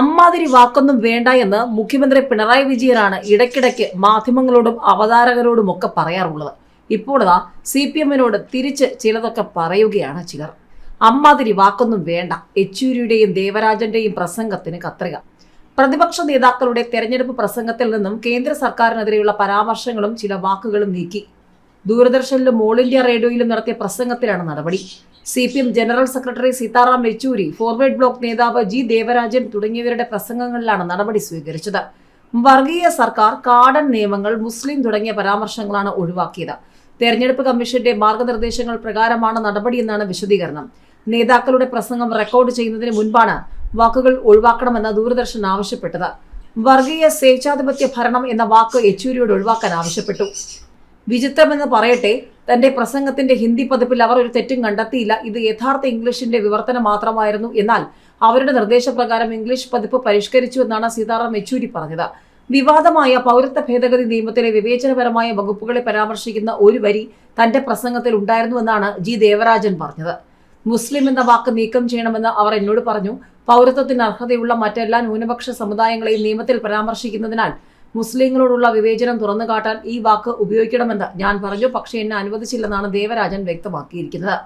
അമ്മാതിരി വാക്കൊന്നും വേണ്ട എന്ന് മുഖ്യമന്ത്രി പിണറായി വിജയനാണ് ഇടയ്ക്കിടയ്ക്ക് മാധ്യമങ്ങളോടും അവതാരകരോടും ഒക്കെ പറയാറുള്ളത്. ഇപ്പോഴതാ സി പി എമ്മിനോട് തിരിച്ച് ചിലതൊക്കെ പറയുകയാണ് ചിലർ. അമ്മാതിരി വാക്കൊന്നും വേണ്ട. യെച്ചൂരിയുടെയും ദേവരാജന്റെയും പ്രസംഗത്തിന് കത്രിക. പ്രതിപക്ഷ നേതാക്കളുടെ തെരഞ്ഞെടുപ്പ് പ്രസംഗത്തിൽ നിന്നും കേന്ദ്ര സർക്കാരിനെതിരെയുള്ള പരാമർശങ്ങളും ചില വാക്കുകളും നീക്കി. ദൂരദർശനിലും ഓൾ ഇന്ത്യ റേഡിയോയിലും നടത്തിയ പ്രസംഗത്തിലാണ് നടപടി. C P M general secretary Sitaram Yechury forward block നേതാവ് ജി ദേവരാജൻ തുടങ്ങിയവരുടെ പ്രസംഗങ്ങളിലാണ് നടപടി സ്വീകരിച്ചത്. വർഗീയ സർക്കാർ കാടൻ നിയമങ്ങൾ മുസ്ലിം തുടങ്ങിയ പരാമർശങ്ങളാണ് ഒഴിവാക്കിയത്. തെരഞ്ഞെടുപ്പ് കമ്മീഷന്റെ മാർഗനിർദ്ദേശങ്ങൾ പ്രകാരമാണ് നടപടിയെന്നാണ് വിശദീകരണം. നേതാക്കളുടെ പ്രസംഗം റെക്കോർഡ് ചെയ്യുന്നതിന് മുൻപാണ് വാക്കുകൾ ഒഴിവാക്കണമെന്ന് ദൂരദർശൻ ആവശ്യപ്പെട്ടത്. വർഗീയ സ്വേച്ഛാധിപത്യ ഭരണം എന്ന വാക്ക് യെച്ചൂരിയോട് ഒഴിവാക്കാൻ ആവശ്യപ്പെട്ടു. വിചിത്രമെന്ന് പറയട്ടെ തന്റെ പ്രസംഗത്തിന്റെ ഹിന്ദി പതിപ്പിൽ അവർ ഒരു തെറ്റും കണ്ടെത്തിയില്ല. ഇത് യഥാർത്ഥ ഇംഗ്ലീഷിന്റെ വിവർത്തനം മാത്രമായിരുന്നു. എന്നാൽ അവരുടെ നിർദ്ദേശപ്രകാരം ഇംഗ്ലീഷ് പതിപ്പ് പരിഷ്കരിച്ചു എന്നാണ് സീതാറാം യെച്ചൂരി പറഞ്ഞത്. വിവാദമായ പൗരത്വ ഭേദഗതി നിയമത്തിലെ വിവേചനപരമായ വകുപ്പുകളെ പരാമർശിക്കുന്ന ഒരു വരി തന്റെ പ്രസംഗത്തിൽ ഉണ്ടായിരുന്നുവെന്നാണ് ജി ദേവരാജൻ പറഞ്ഞത്. മുസ്ലിം എന്ന വാക്ക് നീക്കം ചെയ്യണമെന്ന് അവർ എന്നോട് പറഞ്ഞു. പൗരത്വത്തിന് അർഹതയുള്ള മറ്റെല്ലാ ന്യൂനപക്ഷ സമുദായങ്ങളെയും നിയമത്തിൽ പരാമർശിക്കുന്നതിനാൽ മുസ്ലിങ്ങളോടുള്ള വിവേചനം തുറന്നു കാട്ടാൻ ഈ വാക്ക് ഉപയോഗിക്കണമെന്ന് ഞാൻ പറഞ്ഞു. പക്ഷേ എന്നെ അനുവദിച്ചില്ലെന്നാണ് ദേവരാജൻ വ്യക്തമാക്കിയിരിക്കുന്നത്.